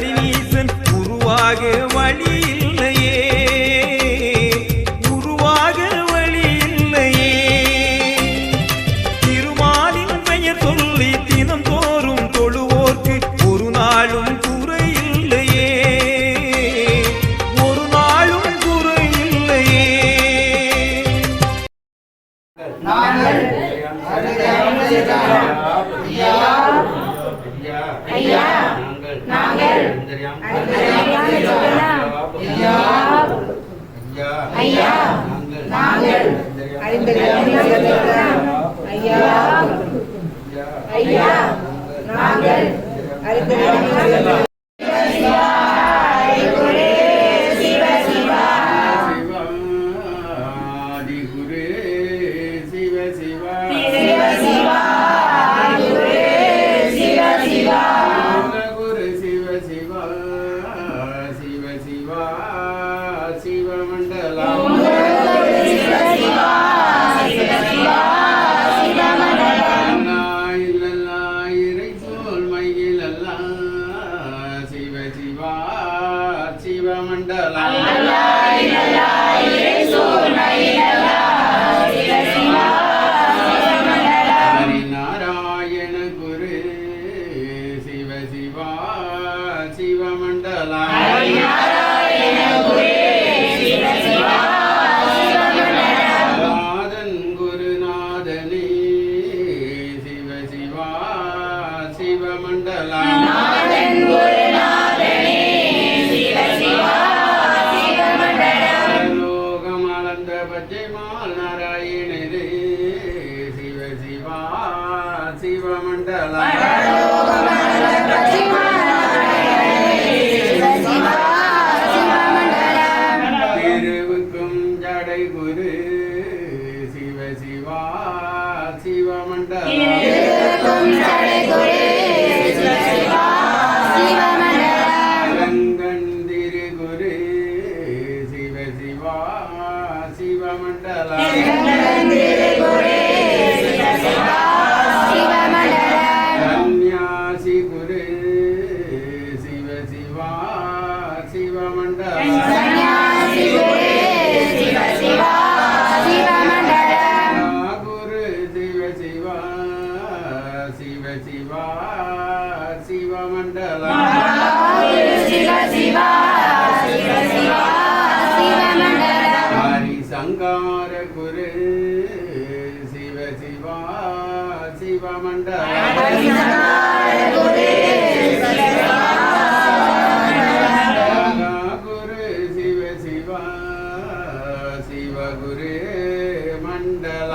கருணீசன் உருவாகும் நாங்கள் திரு சிவ சிவா சிவமண்டல శివ శివ గురే మండల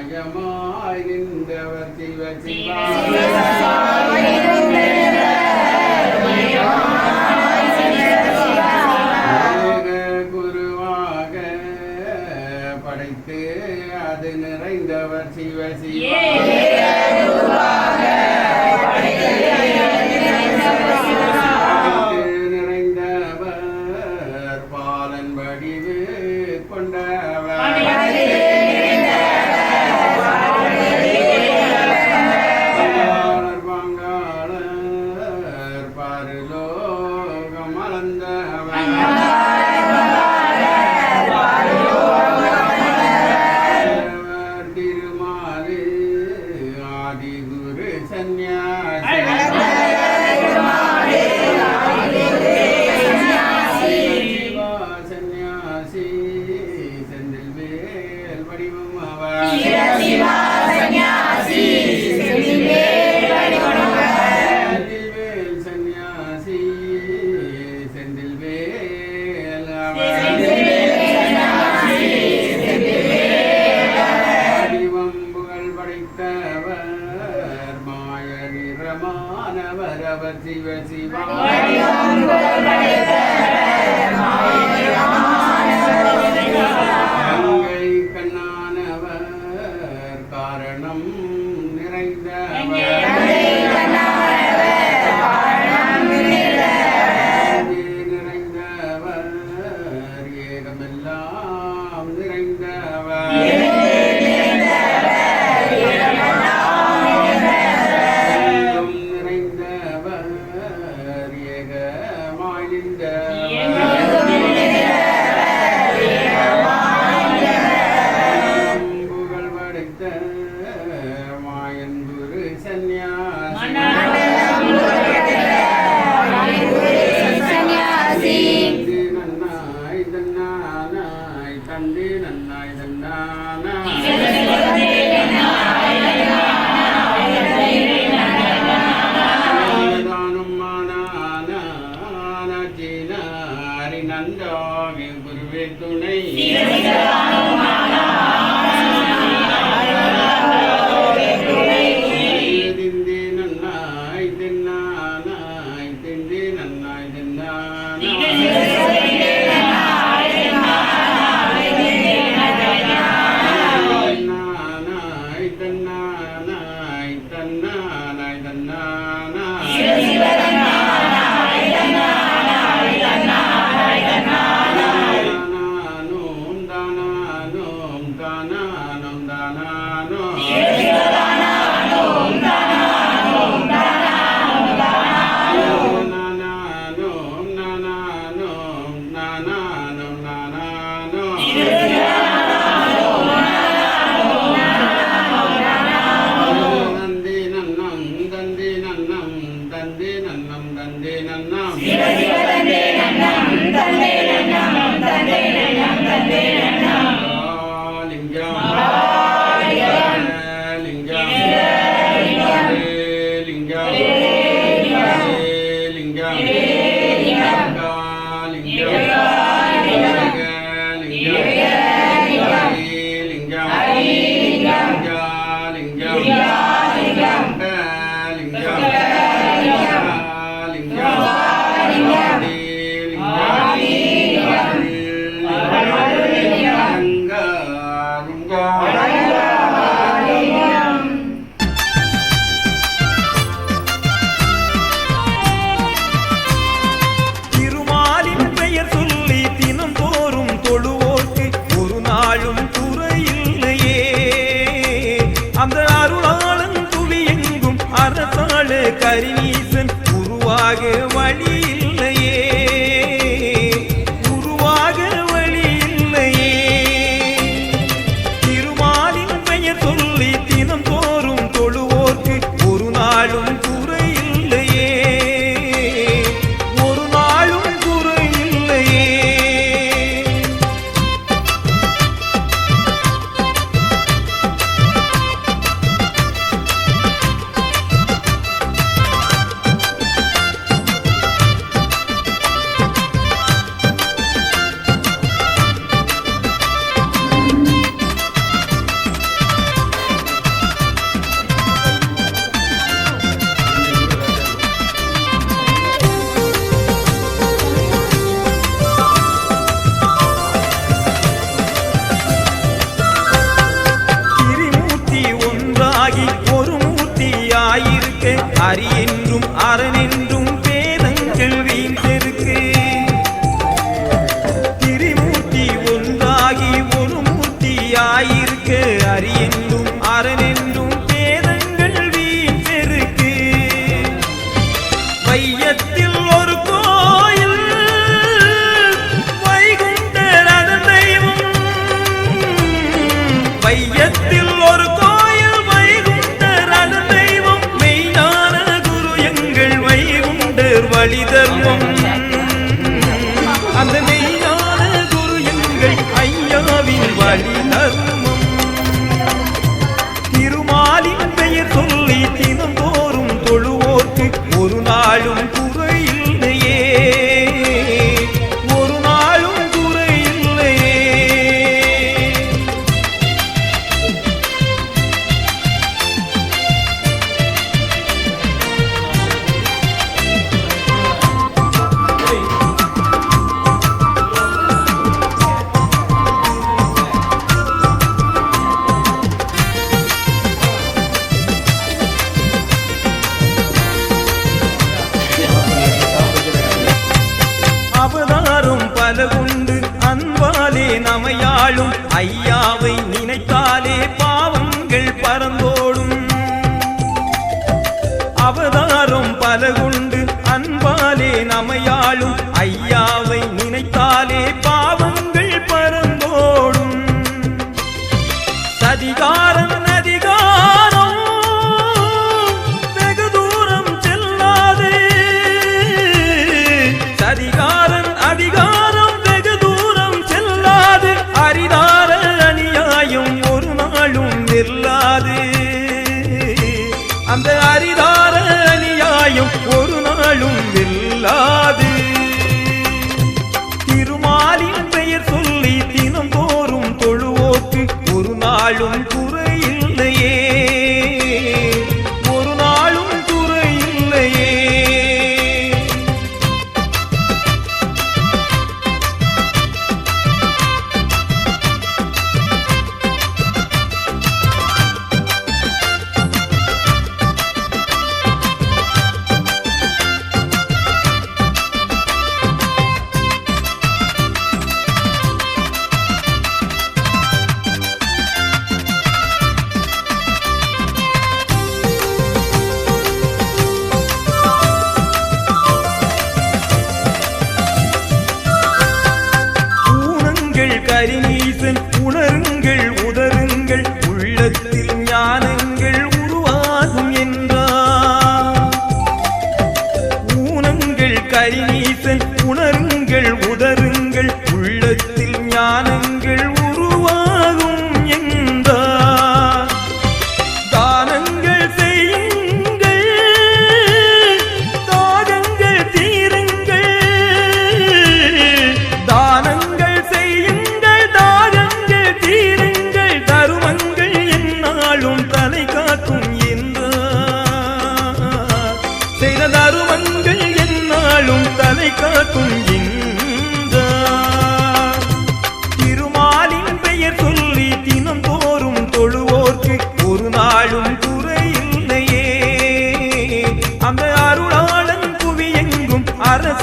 மயமாய் நின்றவர் சிவ சிவா மானானாச்சினாரி நந்தாகி குருவே துணை. தந்தே நன்னம் தந்தே நன்னாம். தந்தே நன்னாம் தந்தே நன்னாம் தந்தே கரிநீசன் உருவாக வழியில் மையத்தில் ஒரு கோயில் வைகுண்டர் அது தெய்வம். மெய்ஞான குரு எங்கள் வைகுண்டர் வழி தர்மம் அந்த மெய்ஞான குரு எங்கள் ஐயாவின் வழி தர்மம் திருமாலின் பெயர் சொல்லி தினந்தோறும் தொழுவோர்க்கு ஒரு நாளும்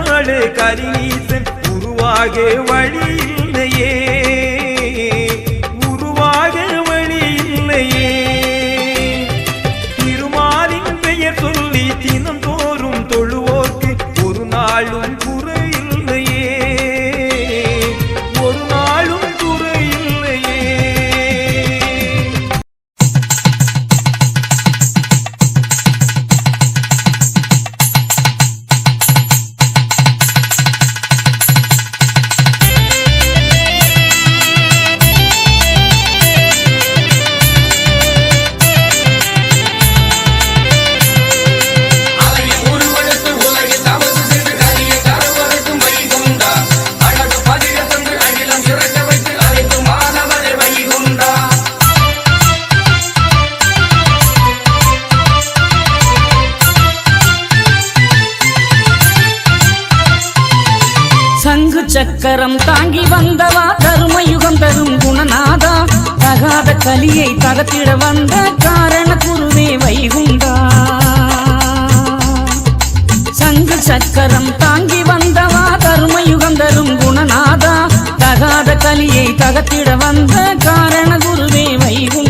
மனசாடு கரிநீசன் உருவாகே வழியில் சக்கரம் தாங்கி வந்தவா? கருமயுகம் தரும் குணநாதா? தகாத கலியை தகத்திட வந்த காரண குருவே வைகுந்தா சங்கு சக்கரம் தாங்கி வந்தவா? கருமயுகம் தரும் குணநாதா? தகாத கலியை தகத்திட வந்த காரண குருவே வைகுந்தா